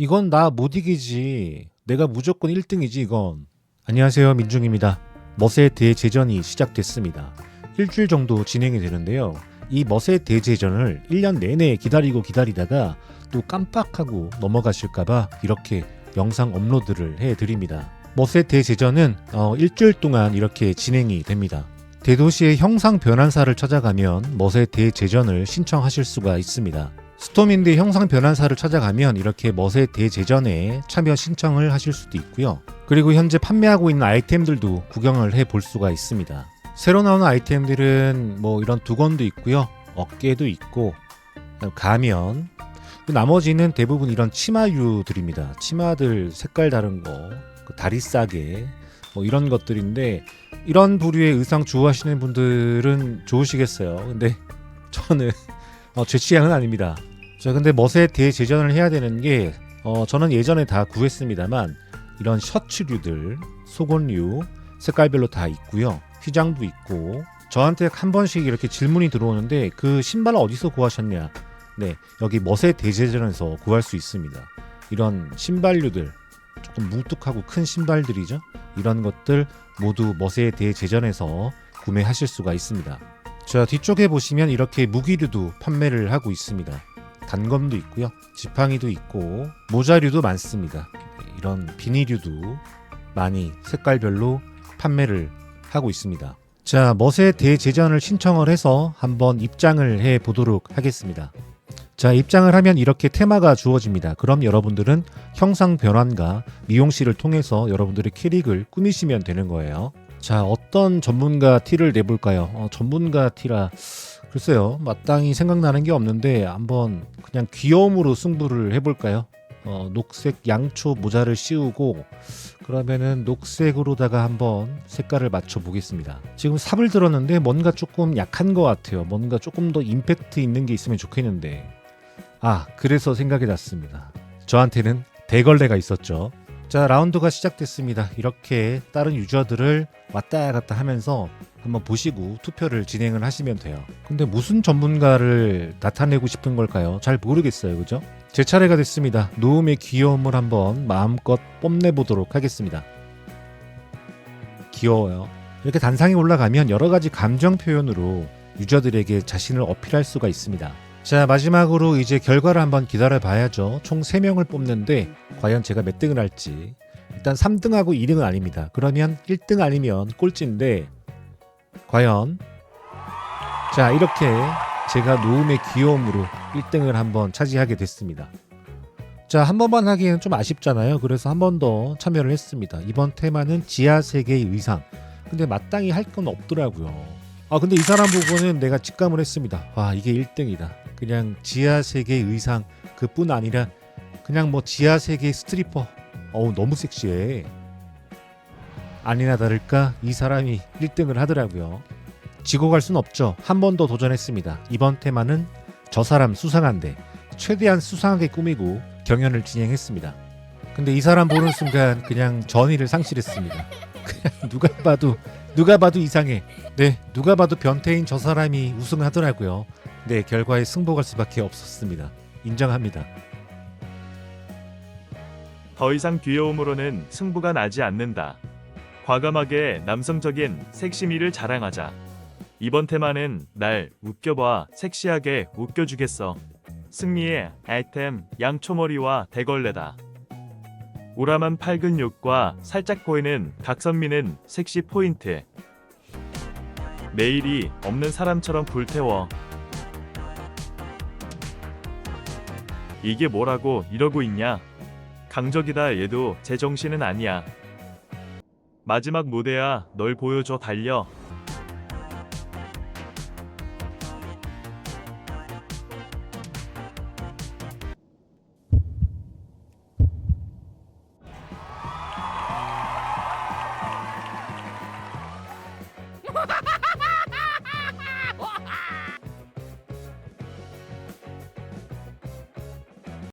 이건 나 못 이기지. 내가 무조건 1등이지 이건. 안녕하세요 민중입니다. 머세 대제전이 시작됐습니다. 일주일 정도 진행이 되는데요. 이 머세 대제전을 1년 내내 기다리고 기다리다가 또 깜빡하고 넘어가실까봐 이렇게 영상 업로드를 해드립니다. 머세 대제전은 어, 일주일 동안 이렇게 진행이 됩니다. 대도시의 형상 변환사를 찾아가면 머세 대제전을 신청하실 수가 있습니다. 스톰인드 형상 변환사를 찾아가면 이렇게 머세 대제전에 참여 신청을 하실 수도 있고요. 그리고 현재 판매하고 있는 아이템들도 구경을 해 볼 수가 있습니다. 새로 나오는 아이템들은 뭐 이런 두건도 있고요. 어깨도 있고 가면 그 나머지는 대부분 이런 치마류들입니다. 치마들 색깔 다른 거, 그 다리 싸게 뭐 이런 것들인데 이런 부류의 의상 좋아하시는 분들은 좋으시겠어요. 근데 저는 어, 제 취향은 아닙니다. 자, 근데 멋에 대제전을 해야 되는 게 어, 저는 예전에 다 구했습니다만 이런 셔츠류들, 속옷류 색깔별로 다 있고요. 휘장도 있고 저한테 한 번씩 이렇게 질문이 들어오는데 그 신발 어디서 구하셨냐? 네, 여기 멋의 대제전에서 구할 수 있습니다. 이런 신발류들 조금 뭉툭하고 큰 신발들이죠. 이런 것들 모두 멋의 대제전에서 구매하실 수가 있습니다. 자 뒤쪽에 보시면 이렇게 무기류도 판매를 하고 있습니다. 단검도 있고요, 지팡이도 있고 모자류도 많습니다. 네, 이런 비닐류도 많이 색깔별로 판매를 하고 있습니다. 자 멋의 대제전을 신청을 해서 한번 입장을 해 보도록 하겠습니다. 자 입장을 하면 이렇게 테마가 주어집니다. 그럼 여러분들은 형상 변환과 미용실을 통해서 여러분들의 캐릭을 꾸미시면 되는 거예요. 자 어떤 전문가 티를 내볼까요? 어, 전문가 티라 글쎄요 마땅히 생각나는 게 없는데 한번 그냥 귀여움으로 승부를 해볼까요? 어, 녹색 양초 모자를 씌우고 그러면은 녹색으로다가 한번 색깔을 맞춰 보겠습니다. 지금 삽을 들었는데 뭔가 조금 약한 것 같아요. 뭔가 조금 더 임팩트 있는 게 있으면 좋겠는데 아 그래서 생각이 났습니다. 저한테는 대걸레가 있었죠. 자 라운드가 시작됐습니다. 이렇게 다른 유저들을 왔다 갔다 하면서 한번 보시고 투표를 진행을 하시면 돼요. 근데 무슨 전문가를 나타내고 싶은 걸까요? 잘 모르겠어요. 그죠? 제 차례가 됐습니다. 노음의 귀여움을 한번 마음껏 뽐내 보도록 하겠습니다. 귀여워요. 이렇게 단상에 올라가면 여러 가지 감정 표현으로 유저들에게 자신을 어필할 수가 있습니다. 자, 마지막으로 이제 결과를 한번 기다려 봐야죠. 총 3명을 뽑는데 과연 제가 몇 등을 할지. 일단 3등하고 2등은 아닙니다. 그러면 1등 아니면 꼴찌인데 과연 자, 이렇게 제가 노음의 귀여움으로 1등을 한번 차지하게 됐습니다. 자, 한 번만 하기에는 좀 아쉽잖아요. 그래서 한 번 더 참여를 했습니다. 이번 테마는 지하 세계의 의상. 근데 마땅히 할 건 없더라고요. 아, 근데 이 사람 보고는 내가 직감을 했습니다. 와, 이게 1등이다. 그냥 지하 세계의 의상 그뿐 아니라 그냥 뭐 지하 세계 스트리퍼. 어우, 너무 섹시해. 아니나 다를까 이 사람이 1등을 하더라고요. 지고 갈 순 없죠. 한 번 더 도전했습니다. 이번 테마는 저 사람 수상한데 최대한 수상하게 꾸미고 경연을 진행했습니다. 근데 이 사람 보는 순간 그냥 전의를 상실했습니다. 그냥 누가 봐도 누가 봐도 이상해. 네, 누가 봐도 변태인 저 사람이 우승하더라고요. 네, 결과에 승복할 수밖에 없었습니다. 인정합니다. 더 이상 귀여움으로는 승부가 나지 않는다. 과감하게 남성적인 섹시미를 자랑하자. 이번 테마는 날 웃겨봐 섹시하게 웃겨주겠어. 승리의 아이템 양초머리와 대걸레다. 우람한 팔근육과 살짝 보이는 각선미는 섹시 포인트. 내일이 없는 사람처럼 불태워. 이게 뭐라고 이러고 있냐? 강적이다 얘도 제정신은 아니야. 마지막 무대야 널 보여줘 달려.